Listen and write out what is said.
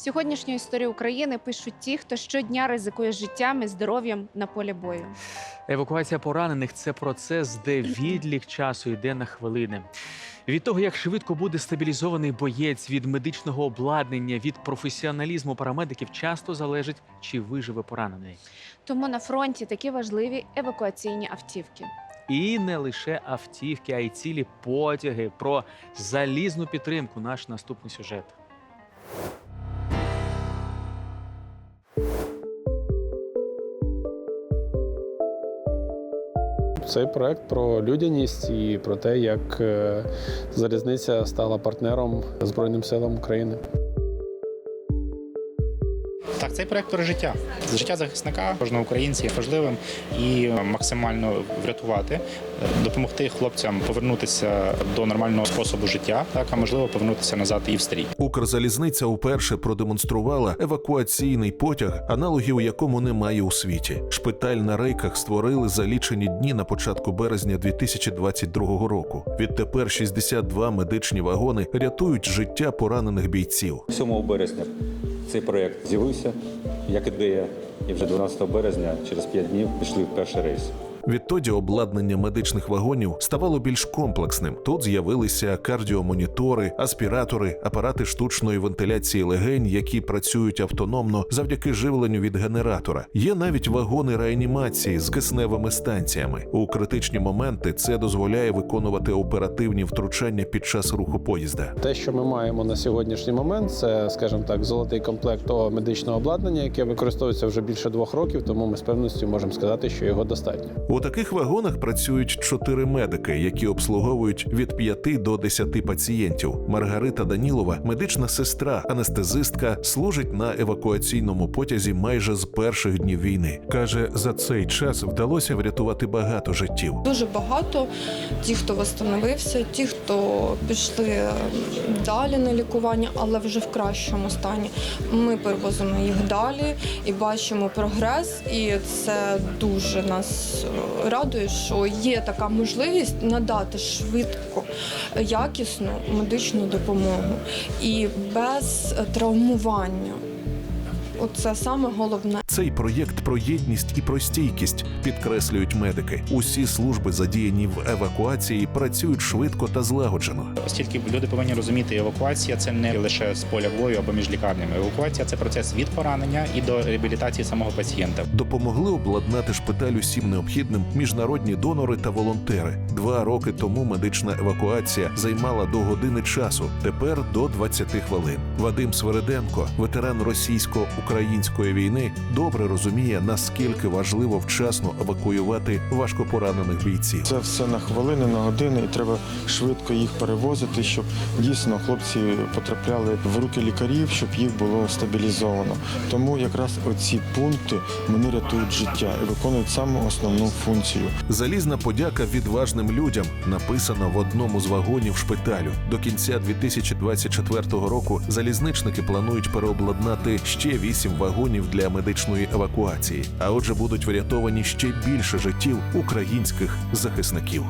Сьогоднішню історію України пишуть ті, хто щодня ризикує життям і здоров'ям на полі бою. Евакуація поранених це процес, де відлік часу йде на хвилини. Від того, як швидко буде стабілізований боєць від медичного обладнання, від професіоналізму парамедиків, часто залежить, чи виживе поранений. Тому на фронті такі важливі евакуаційні автівки. І не лише автівки, а й цілі потяги про залізну підтримку. Наш наступний сюжет. Цей проект про людяність і про те, як е, залізниця стала партнером Збройним силам України. Цей проект про життя. Життя захисника кожного українця є важливим і максимально врятувати, е, допомогти хлопцям повернутися до нормального способу життя, так а можливо повернутися назад і в стрій. Укрзалізниця вперше продемонструвала евакуаційний потяг, аналогів якому немає у світі. Шпиталь на рейках створили за лічені дні на початку березня 2022 року. Відтепер 62 медичні вагони рятують життя поранених бійців. 7 березня цей проєкт з'явився як ідея, і вже 12 березня, через 5 днів, пішли в перший рейс. Відтоді обладнання медичних вагонів ставало більш комплексним. Тут з'явилися кардіомонітори, аспіратори, апарати штучної вентиляції легень, які працюють автономно завдяки живленню від генератора. Є навіть вагони реанімації з кисневими станціями. У критичні моменти це дозволяє виконувати оперативні втручання під час руху поїзда. Те, що ми маємо на сьогоднішній момент, це, скажімо так, золотий комплект того медичного обладнання, яке використовується вже більше двох років, тому ми з певністю можемо сказати, що його достатньо. У таких вагонах працюють чотири медики, які обслуговують від 5 до 10 пацієнтів. Маргарита Данілова, медична сестра, анестезистка, служить на евакуаційному потязі майже з перших днів війни. каже, за цей час вдалося врятувати багато життів. Дуже багато ті, хто восстановився, ті, хто пішли далі на лікування, але вже в кращому стані. Ми перевозимо їх далі і бачимо прогрес, і це дуже нас радує, що є така можливість надати швидко якісну медичну допомогу і без травмування. Оце саме головне. Цей проєкт про єдність і про стійкість підкреслюють медики. Усі служби, задіяні в евакуації, працюють швидко та злагоджено. Оскільки люди повинні розуміти, евакуація це не лише з поля бою або між лікарнями. Евакуація це процес від поранення і до реабілітації самого пацієнта. Допомогли обладнати шпиталь усім необхідним міжнародні донори та волонтери. Два роки тому медична евакуація займала до години часу. Тепер до 20 хвилин. Вадим Свериденко, ветеран російсько-української війни, добре розуміє, наскільки важливо вчасно евакуювати важкопоранених бійців. Це все на хвилини, на години, і треба швидко їх перевозити, щоб дійсно хлопці потрапляли в руки лікарів, щоб їх було стабілізовано. Тому якраз оці пункти вони рятують життя і виконують саму основну функцію. Залізна подяка відважним людям написана в одному з вагонів шпиталю. До кінця 2024 року залізничники планують переобладнати ще вісім вагонів для медичної евакуації. А отже, будуть врятовані ще більше життів українських захисників.